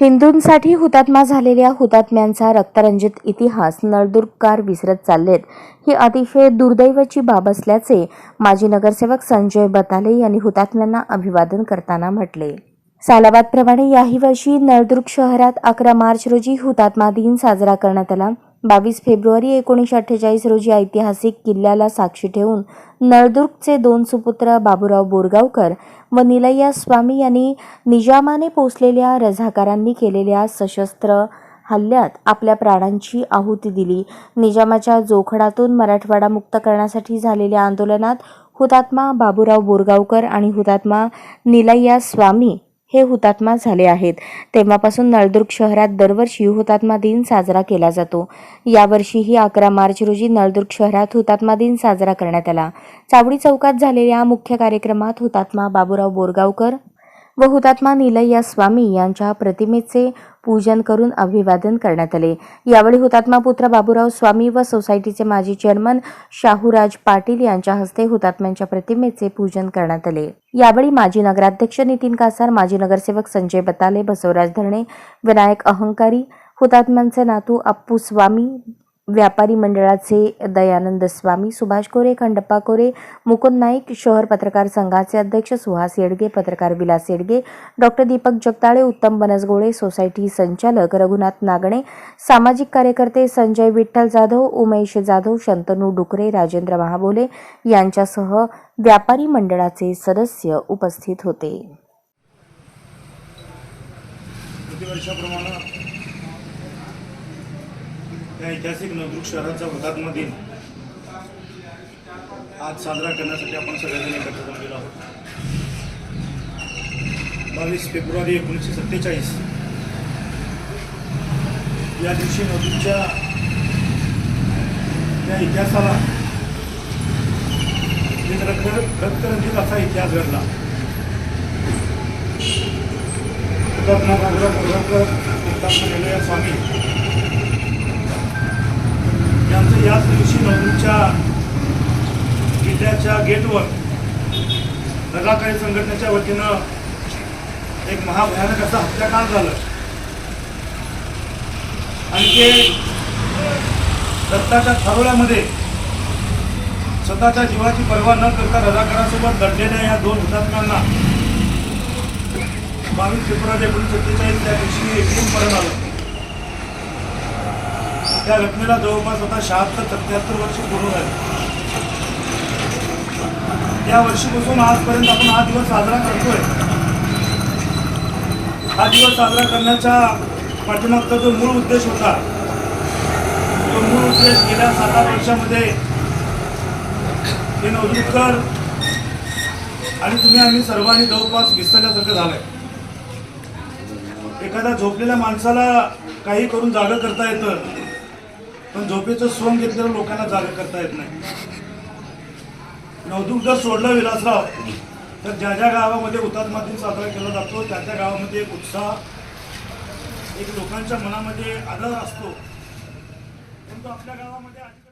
हिंदूंसाठी हुतात्मा झालेल्या हुतात्म्यांचा रक्तरंजित इतिहास नळदुर्गकार विसरत चाललेत. ही अतिशय दुर्दैवाची बाब असल्याचे माजी नगरसेवक संजय बताले यांनी हुतात्म्यांना अभिवादन करताना म्हटले. सालाबादप्रमाणे याही वर्षी नळदुर्ग शहरात अकरा मार्च रोजी हुतात्मा दिन साजरा करण्यात आला. बावीस फेब्रुवारी एकोणीसशे अठ्ठेचाळीस रोजी ऐतिहासिक किल्ल्याला साक्षी ठेवून नळदुर्गचे दोन सुपुत्र बाबूराव बोरगावकर व निलय्या स्वामी यांनी निजामाने पोचलेल्या रझाकारांनी केलेल्या सशस्त्र हल्ल्यात आपल्या प्राणांची आहुती दिली. निजामाच्या जोखडातून मराठवाडा मुक्त करण्यासाठी झालेल्या आंदोलनात हुतात्मा बाबूराव बोरगावकर आणि हुतात्मा निलय्या स्वामी हे हुतात्मा झाले आहेत. तेव्हापासून नळदुर्ग शहरात दरवर्षी हुतात्मा दिन साजरा केला जातो. यावर्षीही अकरा मार्च रोजी नळदुर्ग शहरात हुतात्मा दिन साजरा करण्यात आला. चावडी चौकात झालेल्या मुख्य कार्यक्रमात हुतात्मा बाबूराव बोरगावकर व हुतात्मा निलय्या स्वामी यांच्या प्रतिमेचे पूजन करून अभिवादन करण्यात आले. यावेळी हुतात्मा पुत्र बाबूराव स्वामी व सोसायटीचे माजी चेअरमन शाहूराज पाटील यांच्या हस्ते हुतात्म्यांच्या प्रतिमेचे पूजन करण्यात आले. यावेळी माजी नगराध्यक्ष नितीन कासार माजी नगरसेवक संजय बताले बसवराज धरणे विनायक अहंकारी हुतात्म्यांचे नातू अप्पू स्वामी व्यापारी मंडळाचे दयानंद स्वामी सुभाष कोरे खंडप्पा कोरे मुकुंद नाईक शहर पत्रकार संघाचे अध्यक्ष सुहास येडगे पत्रकार विलास येडगे डॉक्टर दीपक जगताळे उत्तम बनसगोळे सोसायटी संचालक रघुनाथ नागणे सामाजिक कार्यकर्ते संजय विठ्ठल जाधव उमेश जाधव शंतनू डुकरे राजेंद्र महाबोले यांच्यासह व्यापारी मंडळाचे सदस्य उपस्थित होते. या त्या ऐतिहासिक नवदुर्ग शहराचा हुतात्मा दिन आज साजरा करण्यासाठी आपण सगळ्यांनी एकत्र जमलेलो आहोत. बावीस फेब्रुवारी एकोणीसशे सत्तेचाळीस. या दिवशी नवदुर्गच्या त्या इतिहासाला रक्त रक्तरंजित असा इतिहास घडला. हुतात्मा बाबूराव हुतात्मा स्वामी यांचं याच दिवशी नवरीच्या किल्ल्याच्या गेटवर रजाकारी संघटनेच्या वतीनं एक महाभयानक असं हत्याकांड झालं. आणि ते दत्ताच्या थारोळ्यामध्ये स्वतःच्या जीवाची पर्वा न करता रजाकारांसोबत दडलेल्या या दोन हुतात्म्यांना बावीस फेब्रुवारी एकोणीसशे सत्तेचाळीस त्या दिवशी एकदम मरण आलं. त्या घटनेला जवळपास आता शहात्तर सत्याहत्तर वर्ष पूर्ण झाली. त्या वर्षीपासून आजपर्यंत आपण हा दिवस साजरा करतोय. हा दिवस साजरा करण्याच्या पाठीमागचा जो मूळ उद्देश होता तो मूळ उद्देश गेल्या सात आठ वर्षामध्ये हे नवदुतकर आणि तुम्ही आम्ही सर्वांनी जवळपास विसरल्यासारखं झालंय. एखाद्या झोपलेल्या माणसाला काही करून जागं करता येतं. पण झोपेचं सोन घेतलेलं लोकांना जागा करता येत नाही. नवदुक जर सोडला विलासराव तर ज्या ज्या गावामध्ये हुतात्मा दिन साजरा केला जातो त्या त्या गावामध्ये एक उत्साह एक लोकांच्या मनामध्ये आदर असतो. परंतु आपल्या गावामध्ये